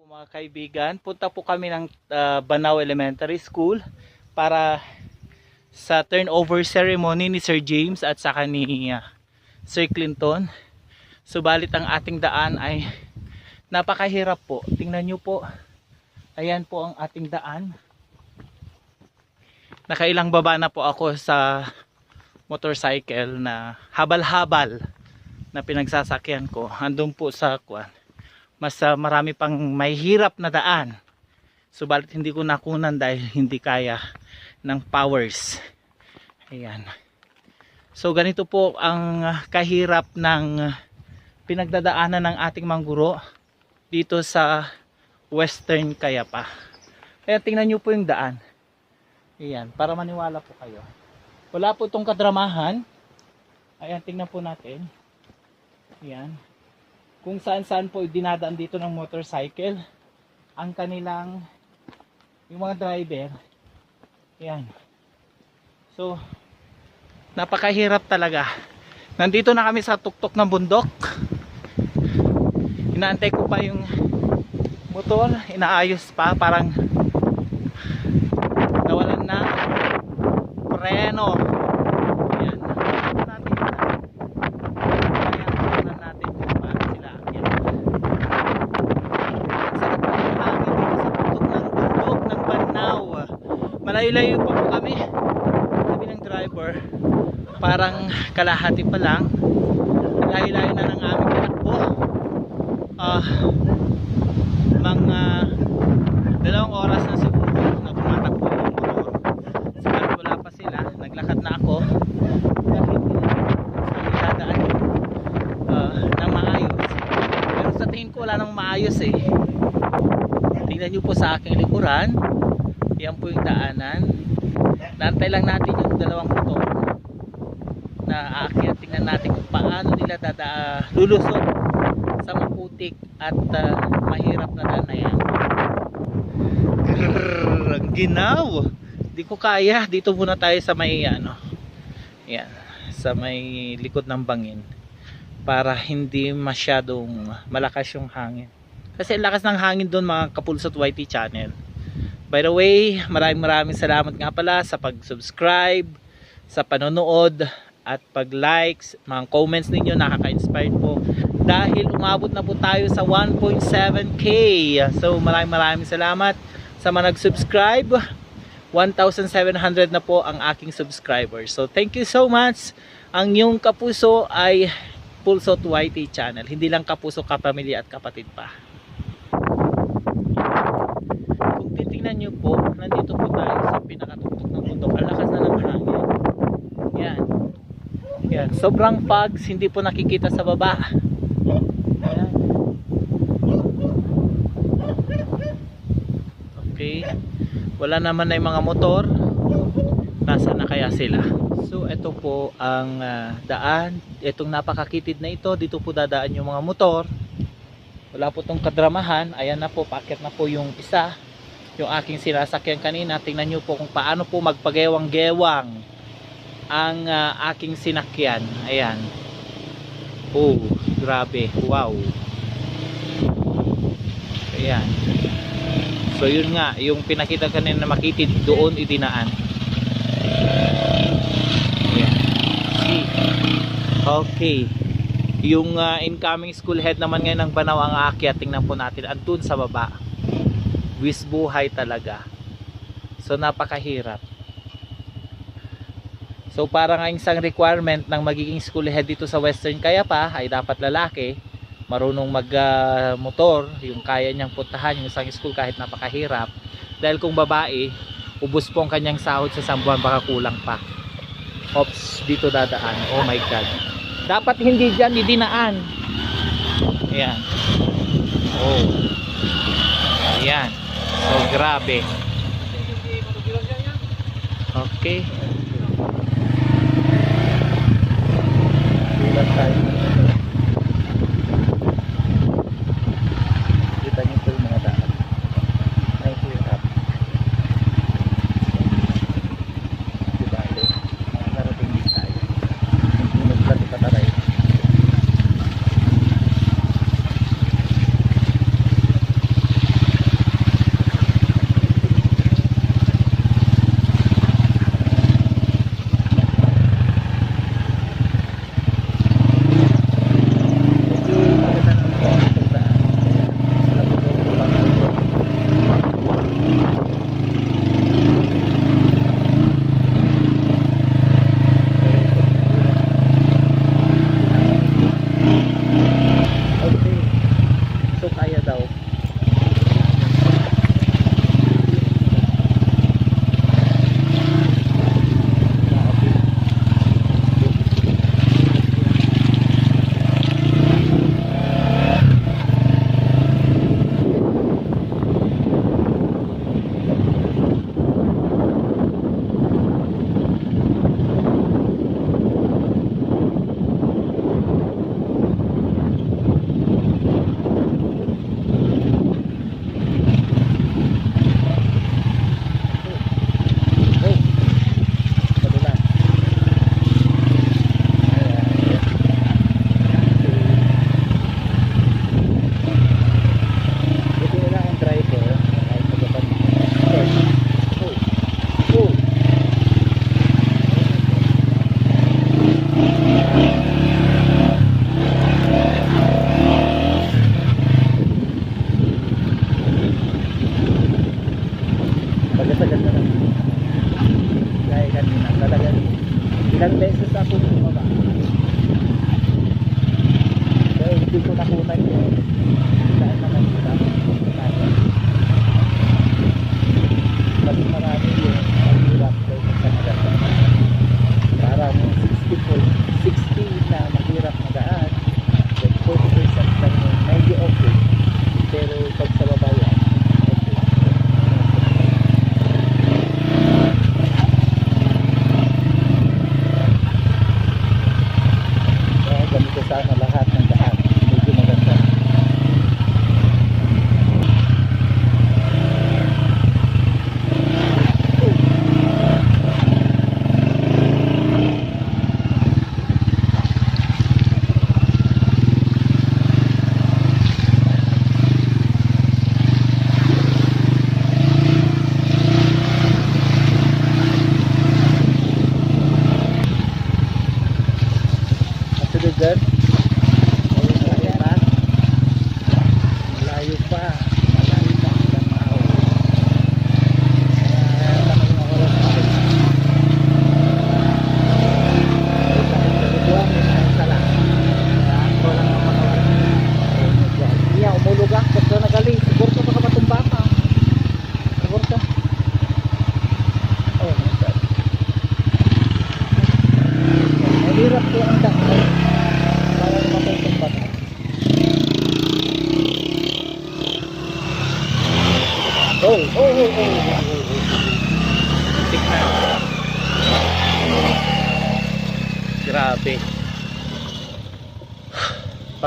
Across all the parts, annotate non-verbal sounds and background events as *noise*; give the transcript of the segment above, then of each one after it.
po mga kaibigan, punta po kami ng ah, Banao Elementary School para sa turnover ceremony ni Sir James at saka ni ah, Sir Clinton. Subalit ang ating daan ay napakahirap po. Tingnan nyo po. Ayan po ang ating daan. Nakailang baba na po ako sa motorcycle na habal-habal na pinagsasakyan ko. Andun po sa kwan mas ah, marami pang may hirap na daan. Subalit hindi ko nakunan dahil hindi kaya ng powers. Ayan. So ganito po ang ah, kahirap ng ah, pinagdadaanan ng ating mangguro dito sa Western Kayapa. Kaya tingnan nyo po yung daan. Ayan, para maniwala po kayo. Wala po itong kadramahan. Ayan, tingnan po natin. Ayan kung saan saan po dinadaan dito ng motorcycle ang kanilang yung mga driver yan. So napakahirap talaga. Nandito na kami sa tuktok ng bundok. Inaantay ko pa yung motor inaayos pa parang nawalan na preno yan natin Ayan, natin kung paano sila akyat. Ang sarap pa yung hangin dito sa tuktok ng bundok ng Banao. Malayo-layo pa po kami. Sabi ng driver, parang kalahati pa lang. Layo-layo na ng aming tinakbo. Ah, mga dalawang oras na siguro na tumatakbo yung motor. Sabi wala pa sila, naglakad na ako. Dahil na dadaan uh, ng maayos. Pero sa tingin ko wala nang maayos eh. Tingnan nyo po sa aking likuran. Yan po yung daanan. Nantay lang natin yung dalawang motor na aakyat. Tingnan natin kung paano nila dada lulusot sa maputik at uh, mahirap na daan na yan. Grrrr, ang ginaw. Di ko kaya. Dito muna tayo sa may ano. Yan. Sa may likod ng bangin para hindi masyadong malakas yung hangin. Kasi lakas ng hangin doon mga kapulsot YT channel. By the way, maraming maraming salamat nga pala sa pag-subscribe, sa panonood, at pag-likes, mga comments ninyo nakaka-inspired po. Dahil umabot na po tayo sa 1.7k. So maraming maraming salamat sa mga nag-subscribe. 1,700 na po ang aking subscribers. So thank you so much. Ang yung kapuso ay Pulso YT channel. Hindi lang kapuso, kapamilya at kapatid pa. Kung titingnan nyo po, nandito po tayo sa pinakatuktok ng bundok. Ang lakas na ng hangin. Yan. Yan. Sobrang fogs, hindi po nakikita sa baba. Yan. Okay. Wala naman na yung mga motor. Nasa na kaya sila? So ito po ang ah, daan. Itong napakakitid na ito, dito po dadaan yung mga motor. Wala po tong kadramahan. Ayan na po, packet na po yung isa. Yung aking sinasakyan kanina. Tingnan nyo po kung paano po magpagewang-gewang ang ah, aking sinakyan. Ayan. Oh, grabe. Wow. Ayan. So yun nga, yung pinakita kanina na makitid doon idinaan. Ayan. Okay. Yung ah, incoming school head naman ngayon ng Banaw ang aakyat, tingnan po natin, andun sa baba. Wis buhay talaga. So napakahirap. So para nga isang requirement ng magiging school head dito sa Western Kayapa ay dapat lalaki, marunong mag ah, motor, yung kaya niyang puntahan yung isang school kahit napakahirap. Dahil kung babae, ubos po ang kanyang sahod sa isang buwan baka kulang pa. Ops, dito dadaan. Oh my God. Dapat hindi dyan idinaan. Ayan. Oh. Ayan. So, grabe. Okay.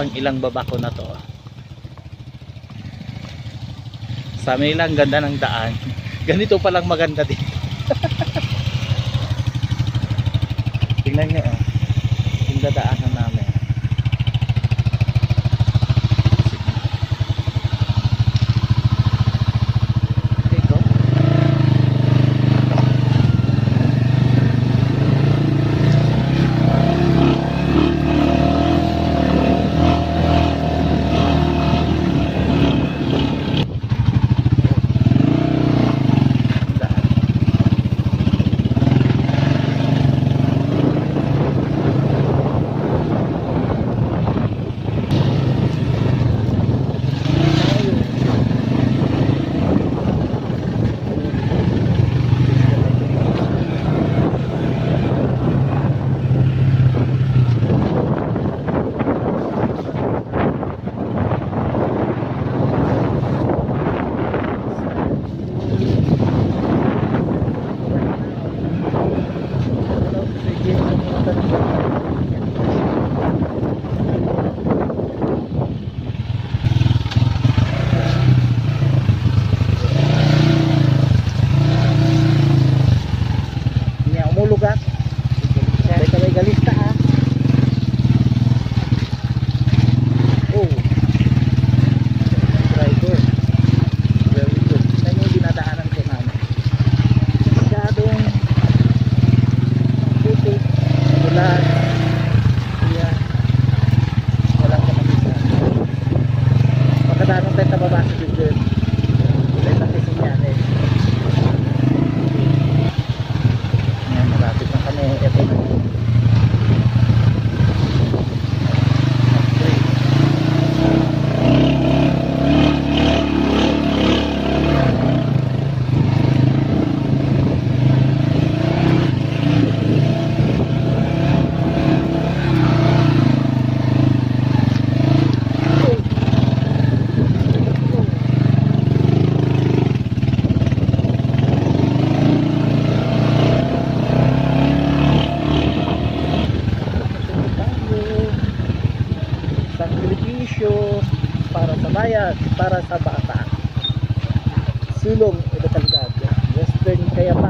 ang ilang babako na to. Sa Manila ang ganda ng daan. *laughs* Ganito palang maganda din. *laughs* Tingnan nyo oh. yung dadaan.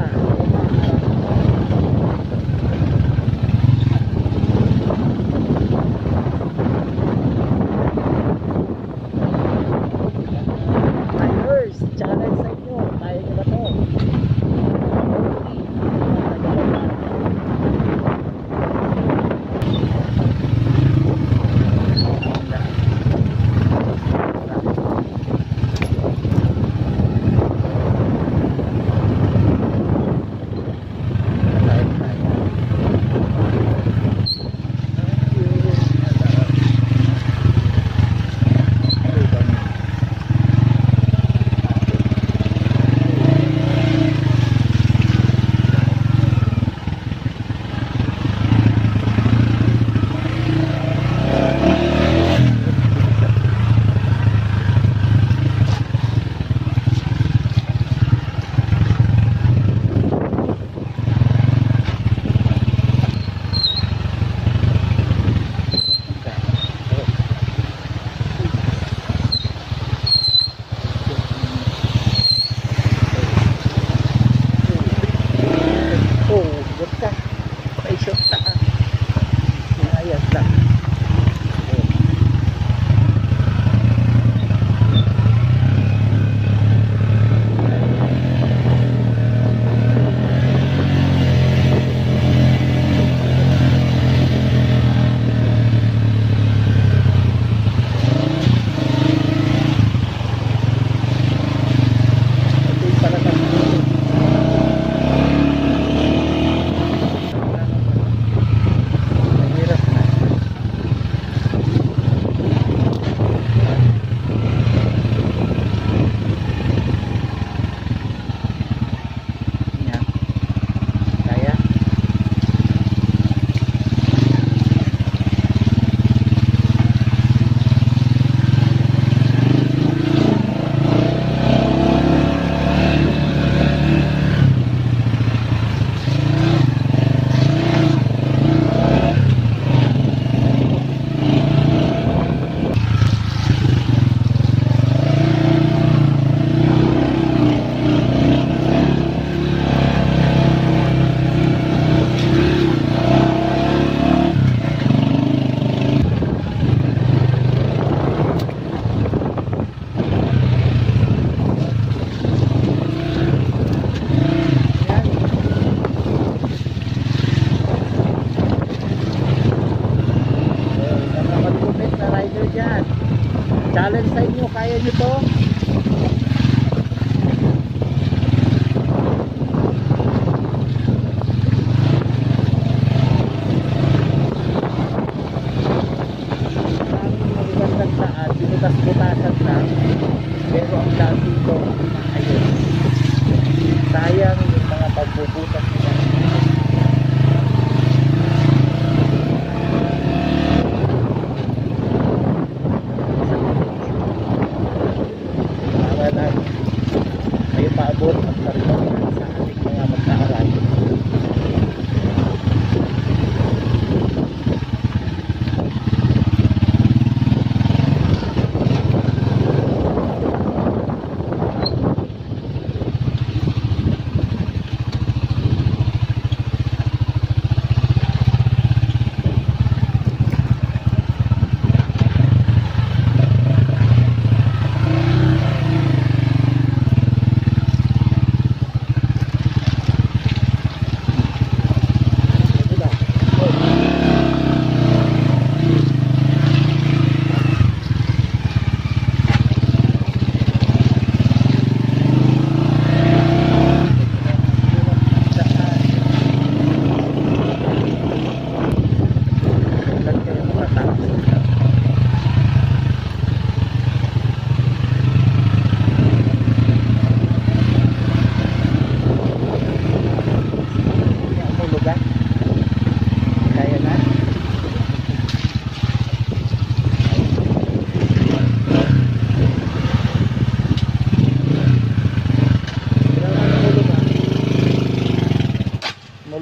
はい。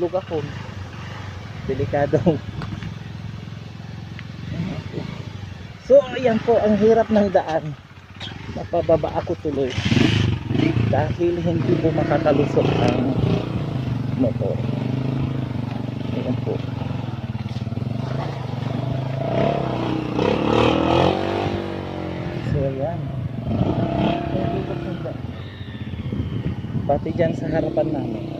mahulog ako. Delikadong so ayan po ang hirap ng daan. Napababa ako tuloy. Dahil hindi po makakalusot ang motor. Ayan po. So ayan. Pati dyan sa harapan namin.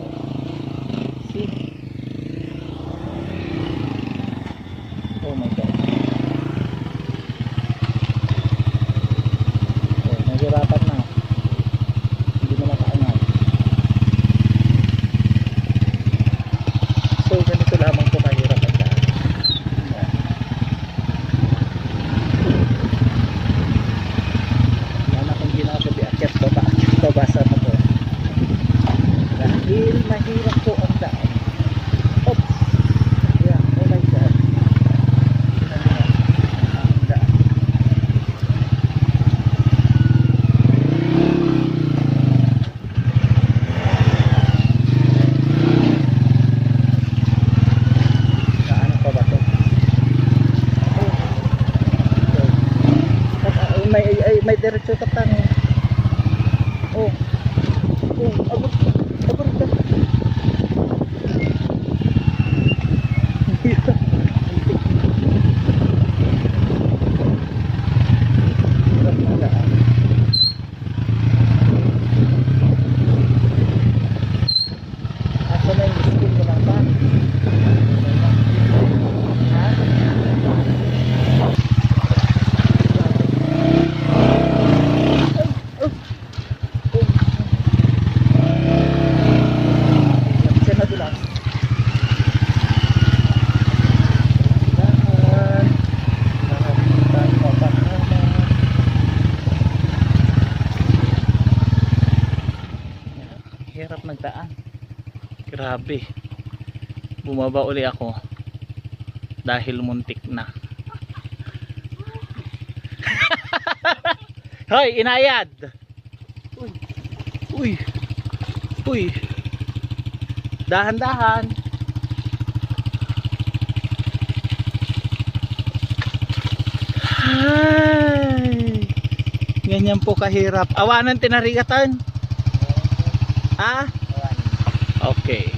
grabe. Bumaba uli ako. Dahil muntik na. *laughs* Hoy inayad! Uy. Uy. Uy. Dahan dahan Ay, ganyan po kahirap. Awanan tinarigatan ah Okay.